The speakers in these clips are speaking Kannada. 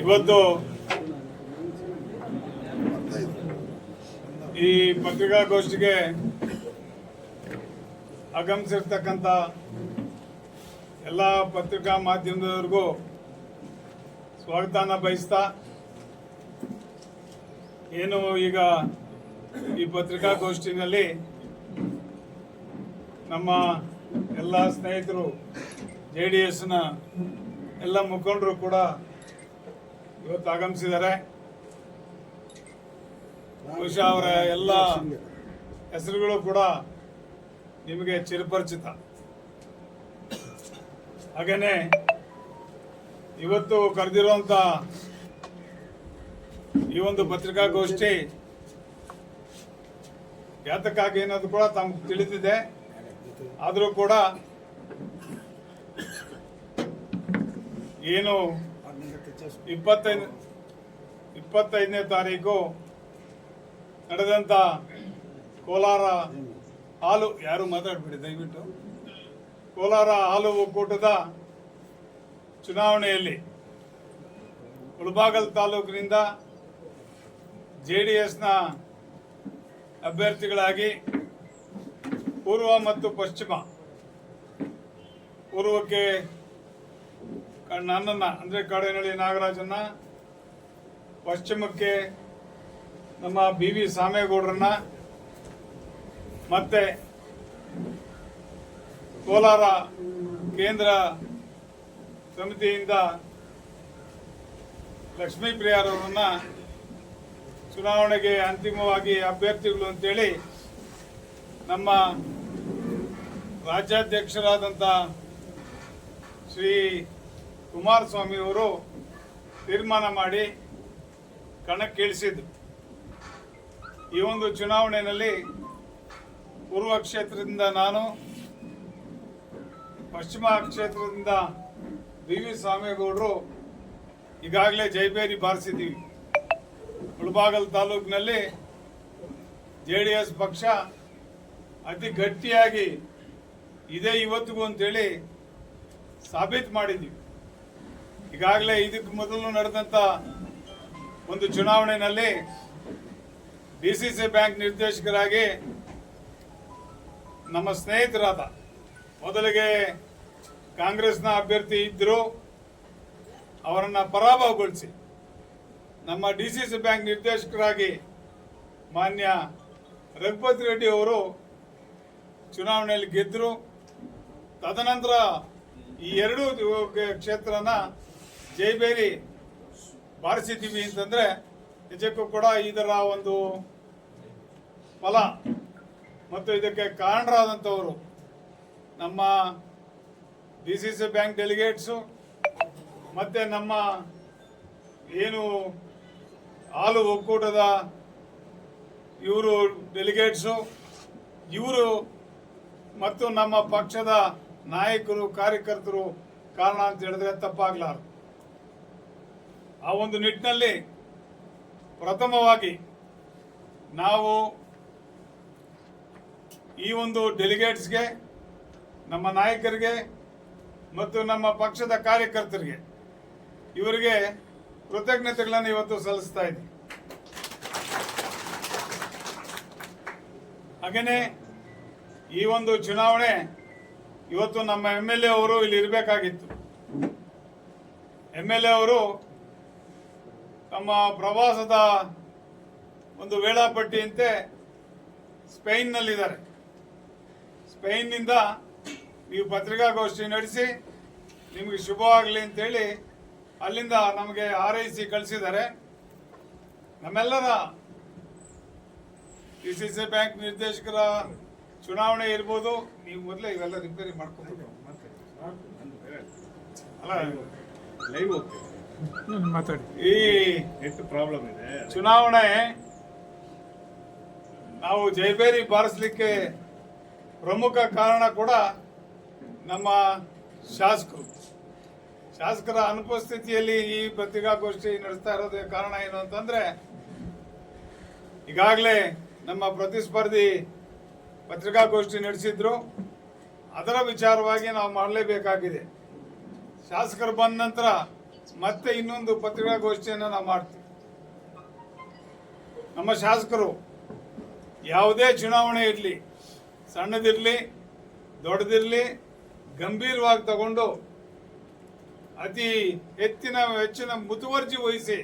ಇವತ್ತು ಈ ಪತ್ರಿಕಾಗೋಷ್ಠಿಗೆ ಆಗಮಿಸಿರ್ತಕ್ಕಂಥ ಎಲ್ಲ ಪತ್ರಿಕಾ ಮಾಧ್ಯಮದವರಿಗೂ ಸ್ವಾಗತನ ಬಯಸ್ತಾ ಏನು ಈಗ ಈ ಪತ್ರಿಕಾಗೋಷ್ಠಿನಲ್ಲಿ ನಮ್ಮ ಎಲ್ಲ ಸ್ನೇಹಿತರು ಜೆ ಡಿ ಎಸ್ನ ಎಲ್ಲ ಮುಖಂಡರು ಕೂಡ ಇವತ್ತು ಆಗಮಿಸಿದ್ದಾರೆ. ಬಹುಶಃ ಅವರ ಎಲ್ಲ ಹೆಸರುಗಳು ಕೂಡ ನಿಮಗೆ ಚಿರಪರಿಚಿತ. ಹಾಗೇನೆ ಇವತ್ತು ಕರೆದಿರುವಂತ ಈ ಒಂದು ಪತ್ರಿಕಾಗೋಷ್ಠಿ ಯಾತಕ್ಕಾಗಿ ಅನ್ನೋದು ಕೂಡ ತಮ್ಗೆ ತಿಳಿದಿದೆ. ಆದರೂ ಕೂಡ ಏನು? ಇಪ್ಪತ್ತೈದು, ಇಪ್ಪತ್ತೈದನೇ ತಾರೀಕು ನಡೆದಂತ ಕೋಲಾರ ಹಾಲು, ಯಾರು ಮಾತಾಡ್ಬಿಡಿ, ದಯವಿಟ್ಟು. ಕೋಲಾರ ಹಾಲು ಒಕ್ಕೂಟದ ಚುನಾವಣೆಯಲ್ಲಿ ಕುಳಬಾಗಲ್ ತಾಲೂಕಿನಿಂದ ಜೆ ಡಿ ಎಸ್ನ ಅಭ್ಯರ್ಥಿಗಳಾಗಿ ಪೂರ್ವ ಮತ್ತು ಪಶ್ಚಿಮ, ಪೂರ್ವಕ್ಕೆ ನನ್ನನ್ನ, ಅಂದ್ರೆ ಕಾಡೇನಹಳ್ಳಿ ನಾಗರಾಜನ್ನ, ಪಶ್ಚಿಮಕ್ಕೆ ನಮ್ಮ ಬಿ ವಿ ಸಾಮೇಗೌಡರನ್ನ ಮತ್ತೆ ಕೋಲಾರ ಕೇಂದ್ರ ಸಮಿತಿಯಿಂದ ಲಕ್ಷ್ಮೀ ಪ್ರಿಯಾರವರನ್ನ ಚುನಾವಣೆಗೆ ಅಂತಿಮವಾಗಿ ಅಭ್ಯರ್ಥಿಗಳು ಅಂತೇಳಿ ನಮ್ಮ ರಾಜ್ಯಾಧ್ಯಕ್ಷರಾದಂಥ ಶ್ರೀ ಕುಮಾರಸ್ವಾಮಿ ಅವರು ತೀರ್ಮಾನ ಮಾಡಿ ಕಣಕ್ಕಿಳಿಸಿದ್ರು ಈ ಒಂದು ಚುನಾವಣೆಯಲ್ಲಿ ಪೂರ್ವ ಕ್ಷೇತ್ರದಿಂದ ನಾನು, ಪಶ್ಚಿಮ ಕ್ಷೇತ್ರದಿಂದ ಬಿ ವಿ ಸ್ವಾಮೇಗೌಡರು ಈಗಾಗಲೇ ಜೈಬೇರಿ ಬಾರಿಸಿದ್ದೀವಿ. ಮುಳಬಾಗಲ್ ತಾಲೂಕಿನಲ್ಲಿ ಜೆ ಡಿ ಎಸ್ ಪಕ್ಷ ಅತಿ ಗಟ್ಟಿಯಾಗಿ ಇದೇ ಇವತ್ತಿಗೂ ಅಂತೇಳಿ ಸಾಬೀತು ಮಾಡಿದ್ದೀವಿ. ಈಗಾಗಲೇ ಇದಕ್ಕೆ ಮೊದಲು ನಡೆದಂತ ಒಂದು ಚುನಾವಣೆಯಲ್ಲಿ ಡಿ ಸಿ ಸಿ ಬ್ಯಾಂಕ್ ನಿರ್ದೇಶಕರಾಗಿ ನಮ್ಮ ಸ್ನೇಹಿತರಾದ ಮೊದಲಿಗೆ ಕಾಂಗ್ರೆಸ್ನ ಅಭ್ಯರ್ಥಿ ಇದ್ದರು. ಅವರನ್ನ ಪರಾಭವಗೊಳಿಸಿ ನಮ್ಮ ಡಿ ಸಿ ಸಿ ಬ್ಯಾಂಕ್ ನಿರ್ದೇಶಕರಾಗಿ ಮಾನ್ಯ ರಘುಪತಿ ರೆಡ್ಡಿ ಅವರು ಚುನಾವಣೆಯಲ್ಲಿ ಗೆದ್ದರು. ತದನಂತರ ಈ ಎರಡೂ ಕ್ಷೇತ್ರನ ಜೈಬೇರಿ ಬಾರಿಸಿದ್ದೀವಿ ಅಂತಂದ್ರೆ ನಿಜಕ್ಕೂ ಕೂಡ ಇದರ ಒಂದು ಫಲ ಮತ್ತು ಇದಕ್ಕೆ ಕಾರಣರಾದಂಥವರು ನಮ್ಮ D C C bank delegates ಮತ್ತು ನಮ್ಮ ಏನು ಹಾಲು ಒಕ್ಕೂಟದ ಇವರು ಡೆಲಿಗೇಟ್ಸು, ಇವರು ಮತ್ತು ನಮ್ಮ ಪಕ್ಷದ ನಾಯಕರು, ಕಾರ್ಯಕರ್ತರು ಕಾರಣ ಅಂತ ಹೇಳಿದ್ರೆ ತಪ್ಪಾಗ್ಲಾರ್ದು. ಆ ಒಂದು ನಿಟ್ಟಿನಲ್ಲಿ ಪ್ರಥಮವಾಗಿ ನಾವು ಈ ಒಂದು ಡೆಲಿಗೇಟ್ಸ್ಗೆ, ನಮ್ಮ ನಾಯಕರಿಗೆ ಮತ್ತು ನಮ್ಮ ಪಕ್ಷದ ಕಾರ್ಯಕರ್ತರಿಗೆ ಇವರಿಗೆ ಕೃತಜ್ಞತೆಗಳನ್ನು ಇವತ್ತು ಸಲ್ಲಿಸ್ತಾ ಇದ್ದೀವಿ ಹಾಗೇನೆ ಈ ಒಂದು ಚುನಾವಣೆ ಇವತ್ತು ನಮ್ಮ ಎಂ ಎಲ್ ಎ ಅವರು ಇಲ್ಲಿ ಇರಬೇಕಾಗಿತ್ತು. ಎಂ ಎಲ್ ಎ ಅವರು ತಮ್ಮ ಪ್ರವಾಸದ ಒಂದು ವೇಳಾಪಟ್ಟಿಯಂತೆ ಸ್ಪೇನ್ನಲ್ಲಿದ್ದಾರೆ. ಸ್ಪೇನ್ನಿಂದ ನೀವು ಪತ್ರಿಕಾಗೋಷ್ಠಿ ನಡೆಸಿ, ನಿಮಗೆ ಶುಭವಾಗಲಿ ಅಂತೇಳಿ ಅಲ್ಲಿಂದ ನಮಗೆ ಹಾರೈಸಿ ಕಳಿಸಿದ್ದಾರೆ. ನಮ್ಮೆಲ್ಲರ ಡಿ ಸಿ ಸಿ ಬ್ಯಾಂಕ್ ನಿರ್ದೇಶಕರ ಚುನಾವಣೆ ಇರ್ಬೋದು, ನೀವು ಮೊದಲೇ ಇವೆಲ್ಲ ರಿಪೇರಿ ಮಾಡ್ಕೊಬೇಕು ಅಲ್ಲ ಲೈವ್ ಹೋಗ್ತೀವಿ ಮಾತಾಡಿ. ಈ ಎಷ್ಟು ಪ್ರಾಬ್ಲಮ್ ಇದೆ. ಚುನಾವಣೆ ನಾವು ಜೈಬೇರಿ ಬಾರಿಸಲಿಕ್ಕೆ ಪ್ರಮುಖ ಕಾರಣ ಕೂಡ ನಮ್ಮ ಶಾಸಕರು. ಶಾಸಕರ ಅನುಪಸ್ಥಿತಿಯಲ್ಲಿ ಈ ಪತ್ರಿಕಾಗೋಷ್ಠಿ ನಡೆಸ್ತಾ ಇರೋದಕ್ಕೆ ಕಾರಣ ಏನು ಅಂತಂದ್ರೆ, ಈಗಾಗಲೇ ನಮ್ಮ ಪ್ರತಿಸ್ಪರ್ಧಿ ಪತ್ರಿಕಾಗೋಷ್ಠಿ ನಡೆಸಿದ್ರು. ಅದರ ವಿಚಾರವಾಗಿ ನಾವು ಮಾಡಲೇಬೇಕಾಗಿದೆ. ಶಾಸಕರು ಬಂದ ನಂತರ ಮತ್ತೆ ಇನ್ನೊಂದು ಪತ್ರಿಕಾಗೋಷ್ಠಿಯನ್ನು ನಾವು ಮಾಡ್ತೀವಿ. ನಮ್ಮ ಶಾಸಕರು ಯಾವುದೇ ಚುನಾವಣೆ ಇರಲಿ, ಸಣ್ಣದಿರಲಿ, ದೊಡ್ಡದಿರಲಿ, ಗಂಭೀರವಾಗಿ ತಗೊಂಡು ಅತಿ ಹೆಚ್ಚಿನ ಹೆಚ್ಚಿನ ಮುತುವರ್ಜಿ ವಹಿಸಿ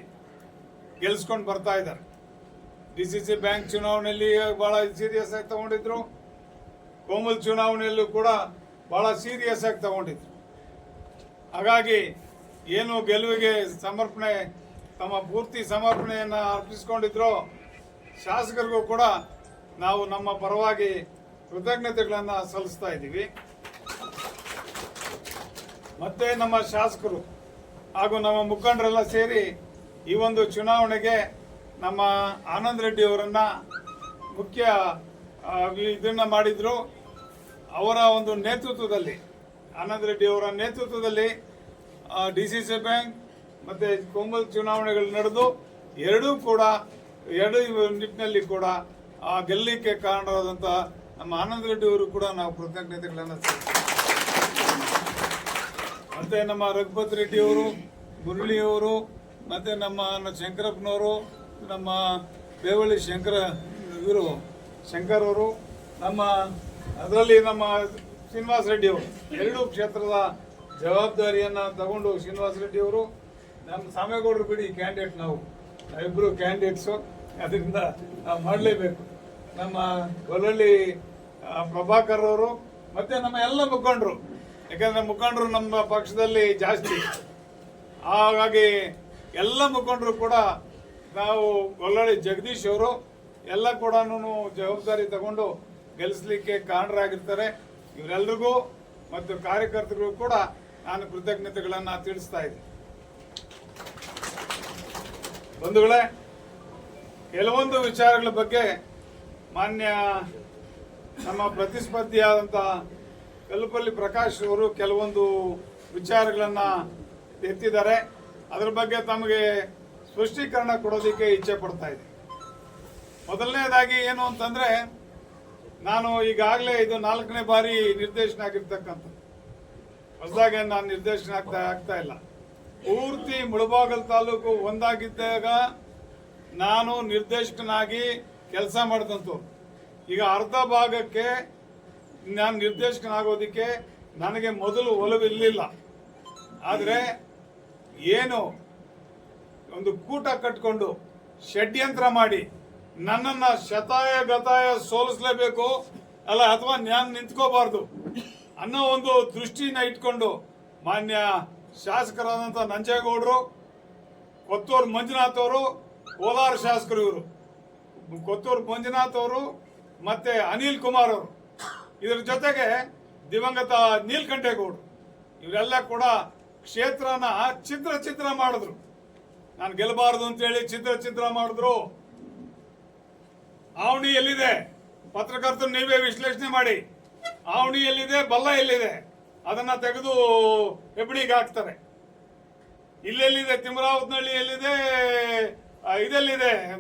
ಗೆಲ್ಸ್ಕೊಂಡು ಬರ್ತಾ ಇದ್ದಾರೆ. ಡಿ ಸಿ ಸಿ ಬ್ಯಾಂಕ್ ಚುನಾವಣೆಯಲ್ಲಿ ಬಹಳ ಸೀರಿಯಸ್ ಆಗಿ ತಗೊಂಡಿದ್ರು. ಕೋಮಲ್ ಚುನಾವಣೆಯಲ್ಲೂ ಕೂಡ ಬಹಳ ಸೀರಿಯಸ್ ಆಗಿ ತಗೊಂಡಿದ್ರು. ಹಾಗಾಗಿ ಏನು ಗೆಲುವಿಗೆ ಸಮರ್ಪಣೆ, ತಮ್ಮ ಪೂರ್ತಿ ಸಮರ್ಪಣೆಯನ್ನು ಅರ್ಪಿಸ್ಕೊಂಡಿದ್ರೋ ಶಾಸಕರಿಗೂ ಕೂಡ ನಾವು ನಮ್ಮ ಪರವಾಗಿ ಕೃತಜ್ಞತೆಗಳನ್ನು ಸಲ್ಲಿಸ್ತಾ ಇದ್ದೀವಿ. ಮತ್ತೆ ನಮ್ಮ ಶಾಸಕರು ಹಾಗೂ ನಮ್ಮ ಮುಖಂಡರೆಲ್ಲ ಸೇರಿ ಈ ಒಂದು ಚುನಾವಣೆಗೆ ನಮ್ಮ ಆನಂದ್ ರೆಡ್ಡಿ ಅವರನ್ನ ಮುಖ್ಯ ಇದನ್ನು ಮಾಡಿದ್ರು. ಅವರ ಒಂದು ನೇತೃತ್ವದಲ್ಲಿ, ಆನಂದ್ ರೆಡ್ಡಿ ಅವರ ನೇತೃತ್ವದಲ್ಲಿ ಡಿ ಸಿ ಸಿ ಬ್ಯಾಂಕ್ ಮತ್ತೆ ಕೋಮಲ್ ಚುನಾವಣೆಗಳು ನಡೆದು ಎರಡೂ ಕೂಡ, ಎರಡು ನಿಟ್ಟಿನಲ್ಲಿ ಕೂಡ ಆ ಗೆಲ್ಲಲಿಕ್ಕೆ ಕಾರಣರಾದಂಥ ನಮ್ಮ ಆನಂದ್ ರೆಡ್ಡಿ ಅವರು ಕೂಡ ನಾವು ಕೃತಜ್ಞತೆಗಳನ್ನು ಮತ್ತು ನಮ್ಮ ರಘುಪತ್ ರೆಡ್ಡಿ ಅವರು ಮತ್ತು ನಮ್ಮ ಶಂಕರಪ್ಪನವರು, ನಮ್ಮ ಬೇವಳ್ಳಿ ಶಂಕರ, ಇವರು ಶಂಕರ್ ಅವರು, ನಮ್ಮ ಅದರಲ್ಲಿ ನಮ್ಮ ಶ್ರೀನಿವಾಸ ರೆಡ್ಡಿ ಅವರು, ಎರಡೂ ಕ್ಷೇತ್ರದ ಜವಾಬ್ದಾರಿಯನ್ನ ತಗೊಂಡು ಶ್ರೀನಿವಾಸ ರೆಡ್ಡಿ ಅವರು ನಮ್ಮ ಸಾಮೇಗೌಡರು ಬಿಡಿ ಕ್ಯಾಂಡಿಡೇಟ್ ನಾವು. ನಾವಿಬ್ಬರು ಕ್ಯಾಂಡಿಡೇಟ್ಸು ಅದರಿಂದ ನಾವು ಮಾಡಲೇಬೇಕು. ನಮ್ಮ ಗೊಲ್ಲಳ್ಳಿ ಪ್ರಭಾಕರ್ ಅವರು, ಮತ್ತೆ ನಮ್ಮ ಎಲ್ಲ ಮುಖಂಡರು. ಯಾಕಂದ್ರೆ ಮುಖಂಡರು ನಮ್ಮ ಪಕ್ಷದಲ್ಲಿ ಜಾಸ್ತಿ. ಹಾಗಾಗಿ ಎಲ್ಲ ಮುಖಂಡರು ಕೂಡ ನಾವು ಗೊಲ್ಲಳ್ಳಿ ಜಗದೀಶ್ ಅವರು, ಎಲ್ಲ ಕೂಡ ಜವಾಬ್ದಾರಿ ತಗೊಂಡು ಗೆಲ್ಲಿಸ್ಲಿಕ್ಕೆ ಕಾರಣರಾಗಿರ್ತಾರೆ. ಇವರೆಲ್ರಿಗೂ ಮತ್ತು ಕಾರ್ಯಕರ್ತರಿಗೂ ಕೂಡ ನಾನು ಕೃತಜ್ಞತೆಗಳನ್ನು ತಿಳಿಸ್ತಾ ಇದ್ದೀನಿ. ಬಂಧುಗಳೇ, ಕೆಲವೊಂದು ವಿಚಾರಗಳ ಬಗ್ಗೆ ಮಾನ್ಯ ನಮ್ಮ ಪ್ರತಿಸ್ಪರ್ಧಿಯಾದಂಥ ಕಲ್ಲುಪಲ್ಲಿ ಪ್ರಕಾಶ್ ಅವರು ಕೆಲವೊಂದು ವಿಚಾರಗಳನ್ನ ಎತ್ತಿದ್ದಾರೆ. ಅದರ ಬಗ್ಗೆ ತಮಗೆ ಸ್ಪಷ್ಟೀಕರಣ ಕೊಡೋದಕ್ಕೆ ಇಚ್ಛೆ ಪಡ್ತಾ ಇದೆ ಮೊದಲನೇದಾಗಿ ಏನು ಅಂತಂದ್ರೆ, ನಾನು ಈಗಾಗಲೇ ಇದು ನಾಲ್ಕನೇ ಬಾರಿ ನಿರ್ದೇಶನ ಆಗಿರ್ತಕ್ಕಂಥದ್ದು. ಹೊಸದಾಗಿ ನಾನು ನಿರ್ದೇಶನ ಆಗ್ತಾ ಆಗ್ತಾ ಇಲ್ಲ. ಪೂರ್ತಿ ಮುಳಬಾಗಲ್ ತಾಲೂಕು ಒಂದಾಗಿದ್ದಾಗ ನಾನು ನಿರ್ದೇಶಕನಾಗಿ ಕೆಲಸ ಮಾಡಿದಂತು ಈಗ ಅರ್ಧ ಭಾಗಕ್ಕೆ ನಾನು ನಿರ್ದೇಶಕನಾಗೋದಕ್ಕೆ ನನಗೆ ಮೊದಲು ಒಲವು ಇರಲಿಲ್ಲ. ಆದರೆ ಏನು ಒಂದು ಕೂಟ ಕಟ್ಕೊಂಡು ಷಡ್ಯಂತ್ರ ಮಾಡಿ ನನ್ನನ್ನು ಶತಾಯ ಗತಾಯ ಸೋಲಿಸಲೇಬೇಕು ಅಲ್ಲ, ಅಥವಾ ನಾನು ನಿಂತ್ಕೋಬಾರ್ದು. ಅನ್ನೋ ಒಂದು ದೃಷ್ಟಿನ ಇಟ್ಕೊಂಡು ಮಾನ್ಯ ಶಾಸಕರಾದಂಥ ನಂಜೇಗೌಡರು, ಕೊತ್ತೂರು ಮಂಜುನಾಥ್ ಅವರು, ಕೋಲಾರ ಶಾಸಕರು ಇವರು. ಕೊತ್ತೂರು ಮಂಜುನಾಥ್ ಅವರು ಮತ್ತೆ ಅನಿಲ್ ಕುಮಾರ್ ಅವರು. ಇದರ ಜೊತೆಗೆ ದಿವಂಗತ ನೀಲ್ಕಂಠೇಗೌಡರು. ಇವರೆಲ್ಲ ಕೂಡ ಕ್ಷೇತ್ರನ ಚಿತ್ರ ಚಿತ್ರ ಮಾಡಿದ್ರು. ನಾನು ಗೆಲ್ಲಬಾರದು ಅಂತೇಳಿ ಚಿತ್ರ ಚಿತ್ರ ಮಾಡಿದ್ರು. ಆವಣಿ ಎಲ್ಲಿದೆ? ಪತ್ರಕರ್ತರು ನೀವೇ ವಿಶ್ಲೇಷಣೆ ಮಾಡಿ. ಆವಣಿ ಎಲ್ಲಿದೆ ಬಲ್ಲ ಎಲ್ಲಿದೆ ಅದನ್ನ ತೆಗೆದು ಹೆಬ್ಬಡಿಗೆ ಹಾಕ್ತಾರೆ. ಇಲ್ಲೆಲ್ಲಿದೆ? ತಿಮರಾವತ್ನಹಳ್ಳಿ ಎಲ್ಲಿದೆ ಇದೆಲ್ಲಿದೆ?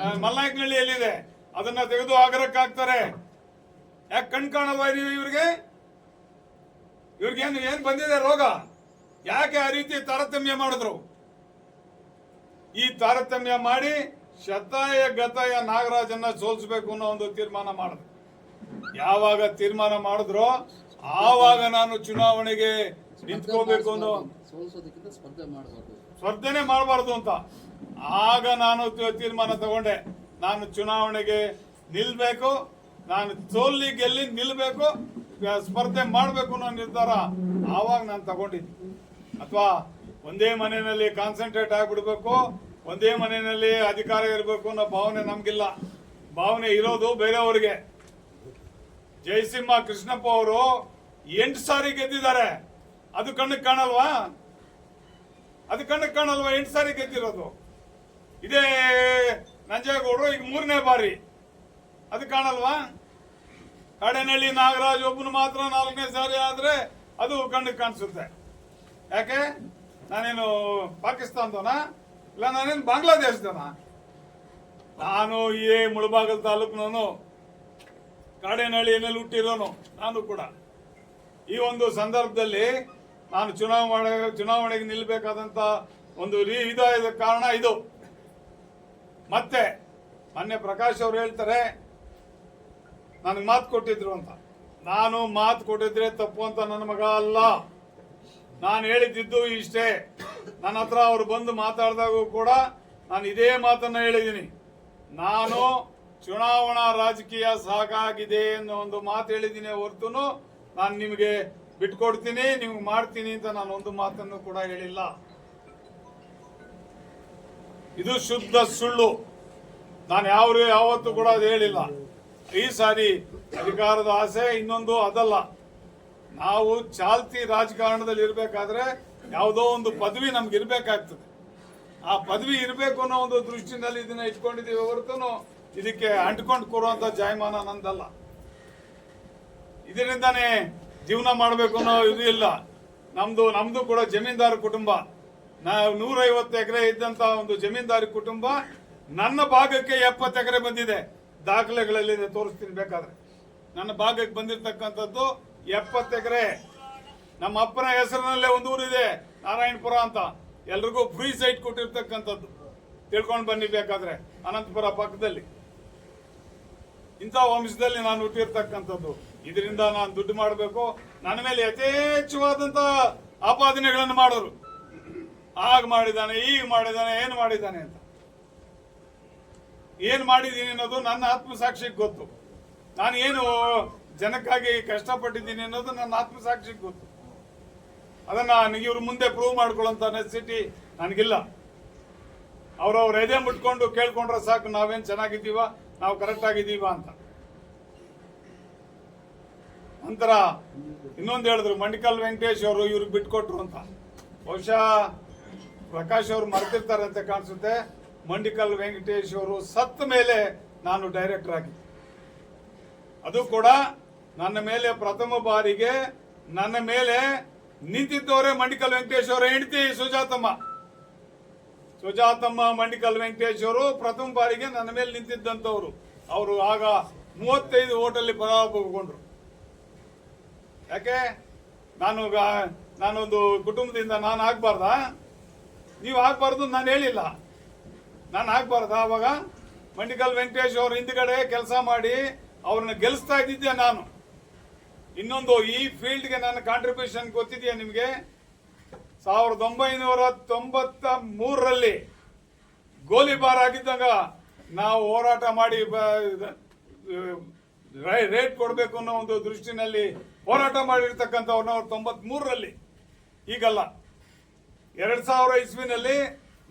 ಆ, ಮಲ್ನಾಯಕನಹಳ್ಳಿ ಎಲ್ಲಿದೆ ಅದನ್ನ ತೆಗೆದು ಆಗರಕ್ಕೆ ಹಾಕ್ತಾರೆ. ಯಾಕೆ ಕಣ್ ಕಾಣಲ್ವಾ ಇವ್ರಿಗೆ? ಇವ್ರಿಗೇನು ಏನ್ ಬಂದಿದೆ ರೋಗ? ಯಾಕೆ ಆ ರೀತಿ ತಾರತಮ್ಯ ಮಾಡಿದ್ರು? ಈ ತಾರತಮ್ಯ ಮಾಡಿ ಶತಾಯ ಗತಾಯ ನಾಗರಾಜನ್ನ ಸೋಲಿಸಬೇಕು ಅನ್ನೋ ಒಂದು ತೀರ್ಮಾನ ಮಾಡಿದ್ರು. ಯಾವಾಗ ತೀರ್ಮಾನ ಮಾಡಿದ್ರೋ ಆವಾಗ ನಾನು ಚುನಾವಣೆಗೆ ನಿಂತ್ಕೋಬೇಕು ಅನ್ನೋ ಸ್ಪರ್ಧೆನೆ ಮಾಡಬಾರ್ದು ಅಂತ. ಆಗ ನಾನು ತೀರ್ಮಾನ ತಗೊಂಡೆ. ನಾನು ಚುನಾವಣೆಗೆ ನಿಲ್ಬೇಕು. ನಾನು ಸೋಲ್ಲಿ ಗೆಲ್ಲಿ ನಿಲ್ಬೇಕು. ಸ್ಪರ್ಧೆ ಮಾಡಬೇಕು ಅನ್ನೋ ನಿರ್ಧಾರ ಆವಾಗ ನಾನು ತಗೊಂಡಿದ್ದೆ. ಅಥವಾ ಒಂದೇ ಮನೆಯಲ್ಲಿ ಕಾನ್ಸಂಟ್ರೇಟ್ ಆಗಿಬಿಡ್ಬೇಕು. ಒಂದೇ ಮನೆಯಲ್ಲಿ ಅಧಿಕಾರ ಇರಬೇಕು ಅನ್ನೋ ಭಾವನೆ ನಮಗಿಲ್ಲ. ಭಾವನೆ ಇರೋದು ಬೇರೆಯವರಿಗೆ. ಜಯಸಿಂಹ ಕೃಷ್ಣಪ್ಪ ಅವರು ಎಂಟು ಸಾರಿ ಗೆದ್ದಿದ್ದಾರೆ. ಅದು ಕಣ್ಣಿಗೆ ಕಾಣಲ್ವಾ? ಅದು ಕಣ್ಣಿಗೆ ಕಾಣಲ್ವಾ? ಎಂಟು ಸಾರಿ ಗೆದ್ದಿರೋದು. ಇದೇ ನಂಜೇಗೌಡರು ಈಗ ಮೂರನೇ ಬಾರಿ. ಅದು ಕಾಣಲ್ವಾ? ಕಾಡೇನಹಳ್ಳಿ ನಾಗರಾಜ್ ಒಬ್ಬನು ಮಾತ್ರ ನಾಲ್ಕನೇ ಸಾರಿ ಆದ್ರೆ ಅದು ಕಣ್ಣಿಗೆ ಕಾಣಿಸುತ್ತೆ. ಯಾಕೆ? ನಾನೇನು ಪಾಕಿಸ್ತಾನದವನ? ಇಲ್ಲ, ನಾನೇನು ಬಾಂಗ್ಲಾದೇಶದವನ? ನಾನು ಈ ಮುಳಬಾಗಲ್ ತಾಲೂಕಿನವನು. ಕಾಡೇನಹಳ್ಳಿಯಲ್ಲಿ ಹುಟ್ಟಿರೋನು ನಾನು ಕೂಡ. ಈ ಒಂದು ಸಂದರ್ಭದಲ್ಲಿ ನಾನು ಚುನಾವಣೆ, ಚುನಾವಣೆಗೆ ನಿಲ್ಲಬೇಕಾದಂತ ಒಂದು ರೀ ಇದಾದ ಕಾರಣ ಇದು. ಮತ್ತೆ ಮೊನ್ನೆ ಪ್ರಕಾಶ್ ಅವರು ಹೇಳ್ತಾರೆ, ನನಗೆ ಮಾತು ಕೊಟ್ಟಿದ್ರು ಅಂತ. ನಾನು ಮಾತು ಕೊಟ್ಟಿದ್ರೆ ತಪ್ಪು ಅಂತ ನನ್ನ ಮಗ ಅಲ್ಲ. ನಾನು ಹೇಳಿದ್ದು ಇಷ್ಟೇ. ನನ್ನ ಹತ್ರ ಅವರು ಬಂದು ಮಾತಾಡಿದಾಗೂ ಕೂಡ ನಾನು ಇದೇ ಮಾತನ್ನ ಹೇಳಿದ್ದೀನಿ ನಾನು ಚುನಾವಣಾ ರಾಜಕೀಯ ಸಾಕಾಗಿದೆ ಅನ್ನೋ ಒಂದು ಮಾತು ಹೇಳಿದ್ದೀನಿ ಹೊರತು ನಾನು ನಿಮಗೆ ಬಿಟ್ಕೊಡ್ತೀನಿ ನಿಮ್ಗೆ ಮಾಡ್ತೀನಿ ಅಂತ ನಾನು ಒಂದು ಮಾತನ್ನು ಕೂಡ ಹೇಳಿಲ್ಲ. ಇದು ಶುದ್ಧ ಸುಳ್ಳು. ನಾನು ಯಾವ ಯಾವತ್ತೂ ಕೂಡ ಅದು ಹೇಳಿಲ್ಲ. ಈ ಸಾರಿ ಅಧಿಕಾರದ ಆಸೆ, ಇನ್ನೊಂದು ಅದಲ್ಲ. ನಾವು ಚಾಲ್ತಿ ರಾಜಕಾರಣದಲ್ಲಿ ಇರಬೇಕಾದ್ರೆ ಯಾವುದೋ ಒಂದು ಪದವಿ ನಮ್ಗೆ ಇರಬೇಕಾಗ್ತದೆ. ಆ ಪದವಿ ಇರಬೇಕು ಅನ್ನೋ ಒಂದು ದೃಷ್ಟಿನಲ್ಲಿ ಇದನ್ನ ಇಟ್ಕೊಂಡಿದ್ದೀವಿ ಹೊರತು ಇದಕ್ಕೆ ಅಂಟ್ಕೊಂಡು ಕೊಡುವಂತ ಜಾಯಮಾನ ನಂದಲ್ಲ. ಇದರಿಂದಾನೇ ಜೀವನ ಮಾಡಬೇಕು ಅನ್ನೋ ಇದು ಇಲ್ಲ. ನಮ್ದು ನಮ್ದು ಕೂಡ ಜಮೀನ್ದಾರ ಕುಟುಂಬ. ನಾವು ನೂರೈವತ್ತು ಎಕರೆ ಇದ್ದಂತ ಒಂದು ಜಮೀನ್ದಾರಿ ಕುಟುಂಬ ನನ್ನ ಭಾಗಕ್ಕೆ ಎಪ್ಪತ್ತು ಎಕರೆ ಬಂದಿದೆ. ದಾಖಲೆಗಳಲ್ಲಿ ತೋರಿಸ್ತೀನಿ ಬೇಕಾದ್ರೆ. ನನ್ನ ಭಾಗಕ್ಕೆ ಬಂದಿರತಕ್ಕಂಥದ್ದು ಎಪ್ಪತ್ತು ಎಕರೆ. ನಮ್ಮ ಅಪ್ಪನ ಹೆಸರಿನಲ್ಲೇ ಒಂದು ಊರಿದೆ, ನಾರಾಯಣಪುರ ಅಂತ. ಎಲ್ರಿಗೂ ಫ್ರೀ ಸೈಟ್ ಕೊಟ್ಟಿರ್ತಕ್ಕಂಥದ್ದು. ತಿಳ್ಕೊಂಡು ಬನ್ನಿ ಬೇಕಾದ್ರೆ. ಅನಂತಪುರ ಪಕ್ಕದಲ್ಲಿ. ಇಂಥ ವಂಶದಲ್ಲಿ ನಾನು ಹುಟ್ಟಿರ್ತಕ್ಕಂಥದ್ದು ಇದರಿಂದ ನಾನು ದುಡ್ಡು ಮಾಡಬೇಕು. ನನ್ನ ಮೇಲೆ ಯಥೇಚ್ಛವಾದಂತ ಆಪಾದನೆಗಳನ್ನು ಮಾಡೋರು. ಆಗ ಮಾಡಿದ್ದಾನೆ ಈಗ ಮಾಡಿದ್ದಾನೆ ಏನು ಮಾಡಿದ್ದಾನೆ ಅಂತ. ಏನ್ ಮಾಡಿದ್ದೀನಿ ಅನ್ನೋದು ನನ್ನ ಆತ್ಮಸಾಕ್ಷಿಗೆ ಗೊತ್ತು. ನಾನು ಏನು ಜನಕ್ಕಾಗಿ ಕಷ್ಟಪಟ್ಟಿದ್ದೀನಿ ಅನ್ನೋದು ನನ್ನ ಆತ್ಮಸಾಕ್ಷಿಗೆ ಗೊತ್ತು. ಅದನ್ನ ಇವ್ರ ಮುಂದೆ ಪ್ರೂವ್ ಮಾಡ್ಕೊಳ್ಳೋಂತ ನೆಸಿಟಿ ನನಗಿಲ್ಲ. ಅವ್ರವ್ರ ಎದೆ ಮುಟ್ಕೊಂಡು ಕೇಳ್ಕೊಂಡ್ರೆ ಸಾಕು ನಾವೇನ್ ಚೆನ್ನಾಗಿದ್ದೀವ? ನಾವು ಕರೆಕ್ಟ್ ಆಗಿದ್ದೀವ ಅಂತ. ನಂತರ ಇನ್ನೊಂದು ಹೇಳಿದ್ರು, ಮಂಡಿಕಲ್ ವೆಂಕಟೇಶ್ ಅವರು ಇವ್ರಿಗೆ ಬಿಟ್ಕೊಟ್ರು ಅಂತ. ಬಹುಶಃ ಪ್ರಕಾಶ್ ಅವರು ಮರೆತಿರ್ತಾರೆ ಅಂತ ಕಾಣಿಸುತ್ತೆ. ಮಂಡಿಕಲ್ ವೆಂಕಟೇಶ್ ಅವರು ಸತ್ತ ಮೇಲೆ ನಾನು ಡೈರೆಕ್ಟರ್ ಆಗಿ ಅದು ಕೂಡ ನನ್ನ ಮೇಲೆ ಪ್ರಥಮ ಬಾರಿಗೆ, ನನ್ನ ಮೇಲೆ ನಿಂತಿದ್ದವರೇ ಮಂಡಿಕಲ್ ವೆಂಕಟೇಶ್ ಅವರ. ಹೆಂಡತಿ ಸುಜಾತಮ್ಮ. ಸುಜಾತಮ್ಮ ಮಂಡಿಕಲ್ ವೆಂಕಟೇಶ್ವರು ಪ್ರಥಮ ಬಾರಿಗೆ ನನ್ನ ಮೇಲೆ ನಿಂತಿದ್ದಂಥವ್ರು. ಅವರು ಆಗ ಮೂವತ್ತೈದು ಓಟಲ್ಲಿ ಪರಾಭವಗೊಂಡ್ರು. ಯಾಕೆ? ನಾನು ನಾನೊಂದು ಕುಟುಂಬದಿಂದ ನಾನು ಆಗ್ಬಾರ್ದಾ? ನೀವು ಆಗ್ಬಾರ್ದು ನಾನು ಹೇಳಿಲ್ಲ. ನಾನು ಆಗ್ಬಾರ್ದಾ ಅವಾಗ? ಮಂಡಿಕಲ್ ವೆಂಕಟೇಶ್ ಅವ್ರ ಹಿಂದ್ಗಡೆ ಕೆಲಸ ಮಾಡಿ ಅವ್ರನ್ನ ಗೆಲ್ಲಿಸ್ತಾ ಇದ್ದಿದ್ದೆ ನಾನು. ಇನ್ನೊಂದು ಈ ಫೀಲ್ಡ್ಗೆ ನನ್ನ ಕಾಂಟ್ರಿಬ್ಯೂಷನ್ ಗೊತ್ತಿದೆಯಾ ನಿಮಗೆ? ಸಾವಿರದ ಒಂಬೈನೂರ ತೊಂಬತ್ತ ಮೂರರಲ್ಲಿ ಗೋಲಿಬಾರ್ ಆಗಿದ್ದಾಗ ನಾವು ಹೋರಾಟ ಮಾಡಿ ರೇಟ್ ಕೊಡಬೇಕು ಅನ್ನೋ ಒಂದು ದೃಷ್ಟಿನಲ್ಲಿ ಹೋರಾಟ ಮಾಡಿರ್ತಕ್ಕಂಥವ್ರನ್ನ ಅವ್ರು ತೊಂಬತ್ ಮೂರರಲ್ಲಿ ಈಗಲ್ಲ. ಎರಡ್ ಸಾವಿರ ಇಸ್ವಿನಲ್ಲಿ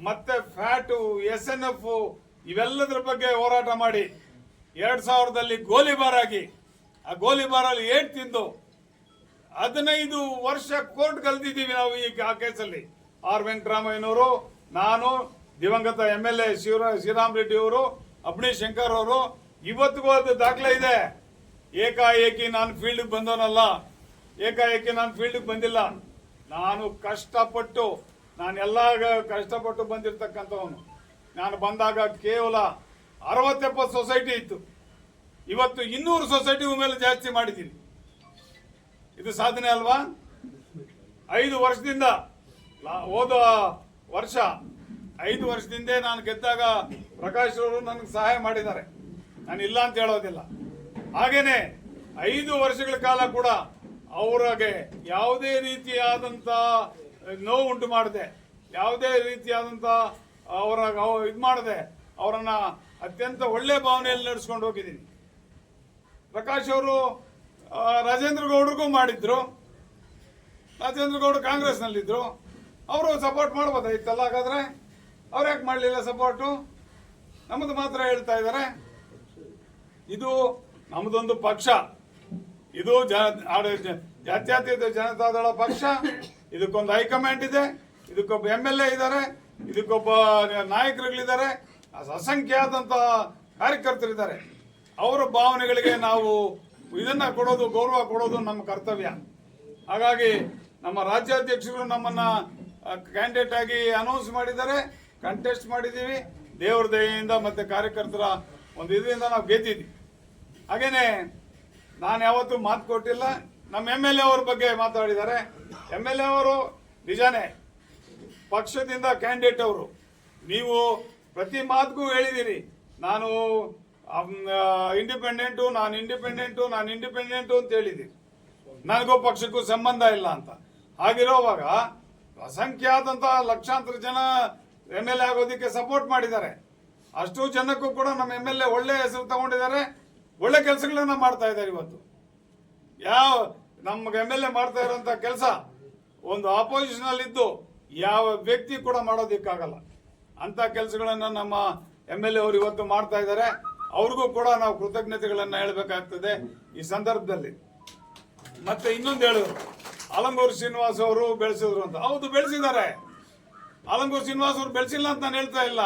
ಮತ್ತೆ ಫ್ಯಾಟು ಎಸ್ ಎನ್ ಎಫ್ ಇವೆಲ್ಲದರ ಬಗ್ಗೆ ಹೋರಾಟ ಮಾಡಿ ಎರಡ್ ಸಾವಿರದಲ್ಲಿ ಗೋಲಿಬಾರ್ ಆಗಿ. ಆ ಗೋಲಿಬಾರಲ್ಲಿ ಏಟ್ ತಿಂದು ಹದಿನೈದು ವರ್ಷ ಕೋರ್ಟ್ ಕಲ್ತಿದ್ದೀವಿ ನಾವು ಈ ಆ ಕೇಸಲ್ಲಿ. ಆರ್ ವೆಂಕಟರಾಮಯ್ಯನವರು, ನಾನು, ದಿವಂಗತ M L A Shivaram Reddy ಅವರು ಅಬ್ನಿ ಶಂಕರ್ ಅವರು, ಇವತ್ತಿಗೂ ಅದು ದಾಖಲೆ ಇದೆ. ಏಕಾಏಕಿ ನಾನು ಫೀಲ್ಡ್ ಬಂದವನಲ್ಲ. ಏಕಾಏಕಿ ನಾನು ಫೀಲ್ಡ್ ಬಂದಿಲ್ಲ. ನಾನು ಕಷ್ಟಪಟ್ಟು, ನಾನು ಎಲ್ಲ ಕಷ್ಟಪಟ್ಟು ಬಂದಿರತಕ್ಕಂಥವನು. ನಾನು ಬಂದಾಗ ಕೇವಲ ಅರವತ್ತೆಪ್ಪತ್ತು ಸೊಸೈಟಿ ಇತ್ತು. ಇವತ್ತು ಇನ್ನೂರು ಸೊಸೈಟಿ ಮೇಲೆ ಜಾಸ್ತಿ ಮಾಡಿದ್ದೀನಿ. ಇದು ಸಾಧನೆ ಅಲ್ವಾ? ಐದು ವರ್ಷದಿಂದ ಹೋದ ವರ್ಷ, ಐದು ವರ್ಷದಿಂದ ನಾನು ಗೆದ್ದಾಗ ಪ್ರಕಾಶ್ ಅವರು ನನಗೆ ಸಹಾಯ ಮಾಡಿದ್ದಾರೆ. ನಾನು ಇಲ್ಲ ಅಂತ ಹೇಳೋದಿಲ್ಲ. ಹಾಗೇನೆ, ಐದು ವರ್ಷಗಳ ಕಾಲ ಕೂಡ ಅವರಿಗೆ ಯಾವುದೇ ರೀತಿಯಾದಂತ ನೋವು ಉಂಟು ಮಾಡದೆ, ಯಾವುದೇ ರೀತಿಯಾದಂತ ಅವರ ಇದು ಮಾಡದೆ ಅವರನ್ನ ಅತ್ಯಂತ ಒಳ್ಳೆ ಭಾವನೆಯಲ್ಲಿ ನಡೆಸ್ಕೊಂಡು ಹೋಗಿದ್ದೀನಿ. ಪ್ರಕಾಶ್ ಅವರು ರಾಜೇಂದ್ರ ಗೌಡ್ರಿಗೂ ಮಾಡಿದ್ರು. ರಾಜೇಂದ್ರ ಗೌಡ ಕಾಂಗ್ರೆಸ್ನಲ್ಲಿದ್ದರು ಅವರು ಸಪೋರ್ಟ್ ಮಾಡ್ಬೋದಾಗಿತ್ತಲ್ಲ ಹಾಗಾದ್ರೆ ಅವ್ರು ಯಾಕೆ ಮಾಡಲಿಲ್ಲ ಸಪೋರ್ಟು ನಮ್ಮದು ಮಾತ್ರ ಹೇಳ್ತಾ ಇದ್ದಾರೆ ಇದು ನಮ್ಮದೊಂದು ಪಕ್ಷ. ಇದು ಜಾತ್ಯಾತೀತ ಜನತಾದಳ ಪಕ್ಷ. ಇದಕ್ಕೊಂದು ಹೈಕಮಾಂಡ್ ಇದೆ. ಇದಕ್ಕೊಬ್ಬ ಎಂ ಎಲ್ ಎ ಇದ್ದಾರೆ ಇದಕ್ಕೊಬ್ಬ ನಾಯಕರುಗಳಿದ್ದಾರೆ. ಅಸಂಖ್ಯಾತಂತ ಕಾರ್ಯಕರ್ತರಿದ್ದಾರೆ. ಅವರ ಭಾವನೆಗಳಿಗೆ ನಾವು ಇದನ್ನ ಕೊಡೋದು ಗೌರವ ಕೊಡೋದು ನಮ್ಮ ಕರ್ತವ್ಯ. ಹಾಗಾಗಿ ನಮ್ಮ ರಾಜ್ಯಾಧ್ಯಕ್ಷರು ನಮ್ಮನ್ನ ಕ್ಯಾಂಡಿಡೇಟ್ ಆಗಿ ಅನೌನ್ಸ್ ಮಾಡಿದ್ದಾರೆ. ಕಂಟೆಸ್ಟ್ ಮಾಡಿದ್ದೀವಿ. ದೇವ್ರ ದಯೆಯಿಂದ ಮತ್ತೆ ಕಾರ್ಯಕರ್ತರ ಒಂದು ಇದರಿಂದ ನಾವು ಗೆದ್ದಿದ್ವಿ ಹಾಗೇನೆ ನಾನು ಯಾವತ್ತೂ ಮಾತು ಕೊಟ್ಟಿಲ್ಲ. ನಮ್ಮ ಎಂ ಎಲ್ ಎ ಅವ್ರ ಬಗ್ಗೆ ಮಾತಾಡಿದ್ದಾರೆ. ಎಂ ಎಲ್ ಎ ಅವರು ನಿಜಾನೇ ಪಕ್ಷದಿಂದ ಕ್ಯಾಂಡಿಡೇಟ್ ಅವರು. ನೀವು ಪ್ರತಿ ಮಾತಿಗೂ ಹೇಳಿದ್ದೀರಿ. ನಾನು ಇಂಡಿಪೆಂಡೆಂಟು ನಾನು ಇಂಡಿಪೆಂಡೆಂಟು ನಾನು ಇಂಡಿಪೆಂಡೆಂಟು ಅಂತ ಹೇಳಿದ್ದೀನಿ ನನಗೂ ಪಕ್ಷಕ್ಕೂ ಸಂಬಂಧ ಇಲ್ಲ ಅಂತ. ಹಾಗಿರೋವಾಗ ಅಸಂಖ್ಯಾತಂತ ಲಕ್ಷಾಂತರ ಜನ ಎಂ ಎಲ್ ಎ ಆಗೋದಕ್ಕೆ ಸಪೋರ್ಟ್ ಮಾಡಿದ್ದಾರೆ. ಅಷ್ಟು ಜನಕ್ಕೂ ಕೂಡ ನಮ್ಮ ಎಂ ಎಲ್ ಎ ಒಳ್ಳೆ ಹೆಸರು ತಗೊಂಡಿದ್ದಾರೆ. ಒಳ್ಳೆ ಕೆಲಸಗಳನ್ನ ಮಾಡ್ತಾ ಇದ್ದಾರೆ ಇವತ್ತು. ಯಾವ ನಮ್ಗೆ ಎಂ ಎಲ್ ಎ ಮಾಡ್ತಾ ಇರೋಂಥ ಕೆಲಸ ಒಂದು ಆಪೋಸಿಷನ್ ಅಲ್ಲಿ ಇದ್ದು ಯಾವ ವ್ಯಕ್ತಿ ಕೂಡ ಮಾಡೋದಕ್ಕಾಗಲ್ಲ. ಅಂತ ಕೆಲಸಗಳನ್ನ ನಮ್ಮ ಎಂ ಎಲ್ ಎ ಅವರು ಇವತ್ತು ಮಾಡ್ತಾ ಇದ್ದಾರೆ. ಅವ್ರಿಗೂ ಕೂಡ ನಾವು ಕೃತಜ್ಞತೆಗಳನ್ನು ಹೇಳಬೇಕಾಗ್ತದೆ ಈ ಸಂದರ್ಭದಲ್ಲಿ. ಮತ್ತೆ ಇನ್ನೊಂದು ಹೇಳಿದ್ರು ಆಲಂಗೂರು ಶ್ರೀನಿವಾಸ್ ಅವರು ಬೆಳೆಸಿದ್ರು ಅಂತ. ಹೌದು, ಬೆಳೆಸಿದ್ದಾರೆ. ಆಲಂಗೂರು ಶ್ರೀನಿವಾಸ್ ಅವರು ಬೆಳೆಸಿಲ್ಲ ಅಂತ ನಾನು ಹೇಳ್ತಾ ಇಲ್ಲ.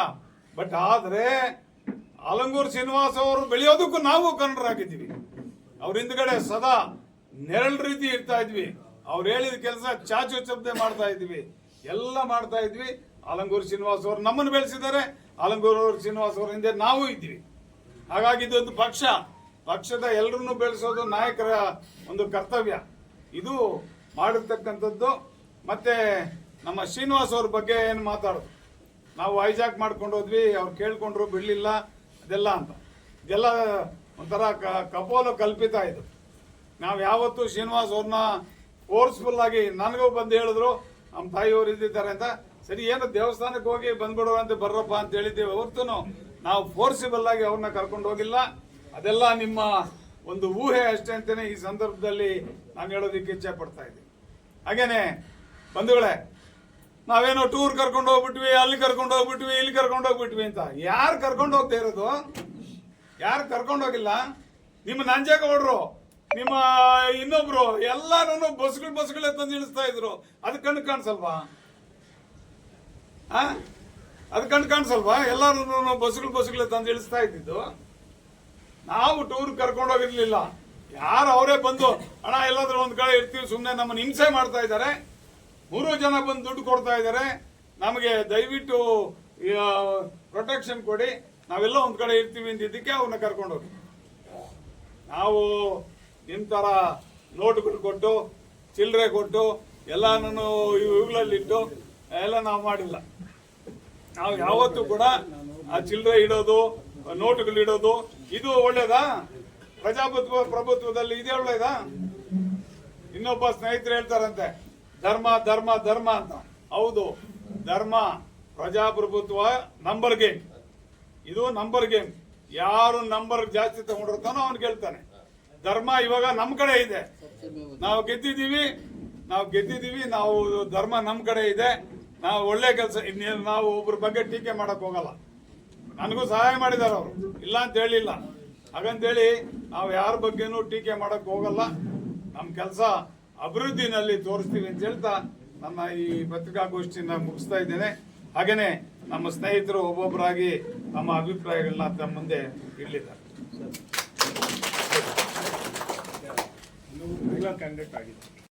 ಬಟ್ ಆದ್ರೆ ಆಲಂಗೂರು ಶ್ರೀನಿವಾಸ್ ಅವರು ಬೆಳೆಯೋದಕ್ಕೂ ನಾವು ಕನ್ನಡರಾಗಿದ್ದೀವಿ. ಅವ್ರ ಹಿಂದ್ಗಡೆ ಸದಾ ನೆರಳು ರೀತಿ ಇರ್ತಾ ಇದ್ವಿ. ಅವ್ರು ಹೇಳಿದ ಕೆಲಸ ಚಾಚು ಚಬ್ದೆ ಮಾಡ್ತಾ ಇದ್ವಿ. ಎಲ್ಲ ಮಾಡ್ತಾ ಇದ್ವಿ. ಆಲಂಗೂರು ಶ್ರೀನಿವಾಸ್ ಅವರು ನಮ್ಮನ್ನು ಬೆಳೆಸಿದ್ದಾರೆ. ಆಲಂಗೂರು ಶ್ರೀನಿವಾಸ್ ಅವ್ರ ಹಿಂದೆ ನಾವು ಇದ್ವಿ ಹಾಗಾಗಿ ಇದೊಂದು ಪಕ್ಷ. ಪಕ್ಷದ ಎಲ್ಲರನ್ನು ಬೆಳೆಸೋದು ನಾಯಕರ ಒಂದು ಕರ್ತವ್ಯ. ಇದು ಮಾಡಿರ್ತಕ್ಕಂಥದ್ದು. ಮತ್ತೆ ನಮ್ಮ ಶ್ರೀನಿವಾಸ್ ಅವ್ರ ಬಗ್ಗೆ ಏನು ಮಾತಾಡೋದು? ನಾವು ಹೈಜಾಕ್ ಮಾಡ್ಕೊಂಡು ಹೋದ್ವಿ, ಅವ್ರು ಕೇಳ್ಕೊಂಡ್ರು, ಬಿಡಲಿಲ್ಲ, ಅದೆಲ್ಲ ಅಂತ. ಇದೆಲ್ಲ ಒಂಥರ ಕಪೋಲ ಕಲ್ಪಿತ ಇದು. ನಾವು ಯಾವತ್ತೂ ಶ್ರೀನಿವಾಸ್ ಅವ್ರನ್ನ ಫೋರ್ಸ್ಫುಲ್ ಆಗಿ ನನಗೂ ಬಂದು ಹೇಳಿದ್ರು ನಮ್ಮ ತಾಯಿಯವರು ಇದ್ದಿದ್ದಾರೆ ಅಂತ. ಸರಿ, ಏನು ದೇವಸ್ಥಾನಕ್ಕೆ ಹೋಗಿ ಬಂದ್ಬಿಡುವಂತೆ ಬರ್ರಪ್ಪ ಅಂತ ಹೇಳಿದ್ದೇವೆ ಹೊರತು ನಾವು ಫೋರ್ಸಿಬಲ್ ಆಗಿ ಅವ್ರನ್ನ ಕರ್ಕೊಂಡು ಹೋಗಿಲ್ಲ. ಅದೆಲ್ಲ ನಿಮ್ಮ ಒಂದು ಊಹೆ ಅಷ್ಟೇ ಅಂತಲೇ ಈ ಸಂದರ್ಭದಲ್ಲಿ ನಾನು ಹೇಳೋದಕ್ಕೆ ಇಚ್ಛೆ ಪಡ್ತಾ ಇದ್ದೀನಿ. ಹಾಗೇನೆ, ಬಂಧುಗಳೇ, ನಾವೇನೋ ಟೂರ್ ಕರ್ಕೊಂಡು ಹೋಗ್ಬಿಟ್ವಿ, ಅಲ್ಲಿ ಕರ್ಕೊಂಡು ಹೋಗ್ಬಿಟ್ವಿ, ಇಲ್ಲಿ ಕರ್ಕೊಂಡು ಹೋಗ್ಬಿಟ್ವಿ ಅಂತ ಯಾರು ಕರ್ಕೊಂಡು ಹೋಗ್ತಾ ಇರೋದು? ಯಾರು ಕರ್ಕೊಂಡು ಹೋಗಿಲ್ಲ? ನಿಮ್ಮ ನಂಜೇಗೌಡರು ನಿಮ್ಮ ಇನ್ನೊಬ್ರು ಎಲ್ಲಾರು ಬಸ್ಗಳು ಬಸ್ಗಳೇ ತಂದು ಇಳಿಸ್ತಾ ಇದ್ರು. ಅದು ಕಣ್ಣು ಕಾಣಿಸಲ್ವಾ? ಆ? ಅದು ಕಂಡ್ ಕಾಣಿಸಲ್ವಾ? ಎಲ್ಲಾರು ಬಸ್ಗಳು ಬಸ್ಗಳೇ ತಂದು ಇಳಿಸ್ತಾ ಇದ್ದಿದ್ದು. ನಾವು ಟೂರ್ ಕರ್ಕೊಂಡು ಹೋಗಿರ್ಲಿಲ್ಲ. ಯಾರು ಅವರೇ ಬಂದು, ಅಣ್ಣ, ಎಲ್ಲಾದ್ರೂ ಒಂದ್ ಕಡೆ ಇರ್ತೀವಿ ಸುಮ್ಮನೆ ನಮ್ಮನ್ನ ಹಿಂಸೆ ಮಾಡ್ತಾ ಇದ್ದಾರೆ. ಮೂರು ಜನ ಬಂದು ದುಡ್ಡು ಕೊಡ್ತಾ ಇದ್ದಾರೆ. ನಮಗೆ ದಯವಿಟ್ಟು ಪ್ರೊಟೆಕ್ಷನ್ ಕೊಡಿ. ನಾವೆಲ್ಲ ಒಂದ್ ಕಡೆ ಇರ್ತೀವಿ ಅಂದಿದ್ದಕ್ಕೆ ಅವ್ರನ್ನ ಕರ್ಕೊಂಡು ಹೋಗಿ. ನಾವು ನಿಮ್ ತರ ನೋಟ್ಗಳು ಕೊಟ್ಟು ಚಿಲ್ಲರೆ ಕೊಟ್ಟು ಎಲ್ಲಾನು ಇವುಗಳಲ್ಲಿಟ್ಟು, ಎಲ್ಲ ನಾವು ಮಾಡಿಲ್ಲ. ನಾವು ಯಾವತ್ತೂ ಕೂಡ ಆ ಚಿಲ್ಲರೆ ಇಡೋದು ನೋಟುಗಳು ಇಡೋದು, ಇದು ಒಳ್ಳೇದಾ? ಪ್ರಜಾಪ್ರಭುತ್ವ, ಪ್ರಭುತ್ವದಲ್ಲಿ ಇದೇ ಒಳ್ಳೇದಾ? ಇನ್ನೊಬ್ಬ ಸ್ನೇಹಿತರು ಹೇಳ್ತಾರಂತೆ, ಧರ್ಮ ಧರ್ಮ ಧರ್ಮ ಅಂತ. ಹೌದು, ಧರ್ಮ, ಪ್ರಜಾಪ್ರಭುತ್ವ, ನಂಬರ್ ಗೇಮ್. ಇದು ನಂಬರ್ ಗೇಮ್. ಯಾರು ನಂಬರ್ ಜಾಸ್ತಿ ತಗೊಂಡಿರ್ತಾನೋ ಅವನು ಕೇಳ್ತಾನೆ. ಧರ್ಮ ಇವಾಗ ನಮ್ಮ ಕಡೆ ಇದೆ. ನಾವು ಗೆದ್ದಿದ್ದೀವಿ ನಾವು ಗೆದ್ದಿದ್ದೀವಿ, ನಾವು ಧರ್ಮ ನಮ್ಮ ಕಡೆ ಇದೆ. ನಾವು ಒಳ್ಳೆ ಕೆಲಸ ಇನ್ನೇನು ನಾವು ಒಬ್ಬರ ಬಗ್ಗೆ ಟೀಕೆ ಮಾಡಕ್ ಹೋಗಲ್ಲ. ನನಗೂ ಸಹಾಯ ಮಾಡಿದಾರೆ ಅವರು. ಇಲ್ಲ ಅಂತ ಹೇಳಿಲ್ಲ. ಹಾಗಂತೇಳಿ ನಾವು ಯಾರ ಬಗ್ಗೆನೂ ಟೀಕೆ ಮಾಡಕ್ ಹೋಗಲ್ಲ. ನಮ್ಮ ಕೆಲಸ ಅಭಿವೃದ್ಧಿನಲ್ಲಿ ತೋರಿಸ್ತೀವಿ ಅಂತ ಹೇಳ್ತಾ ನನ್ನ ಈ ಪತ್ರಿಕಾಗೋಷ್ಠಿನ ಮುಗಿಸ್ತಾ ಇದ್ದೇನೆ. ಹಾಗೇನೆ ನಮ್ಮ ಸ್ನೇಹಿತರು ಒಬ್ಬೊಬ್ಬರಾಗಿ ತಮ್ಮ ಅಭಿಪ್ರಾಯಗಳನ್ನ ತಮ್ಮ ಮುಂದೆ ಇಡಲಿದ್ದಾರೆ. ಕ್ಯಾಂಡಿಡೇಟ್ ಆಗಿದೆ.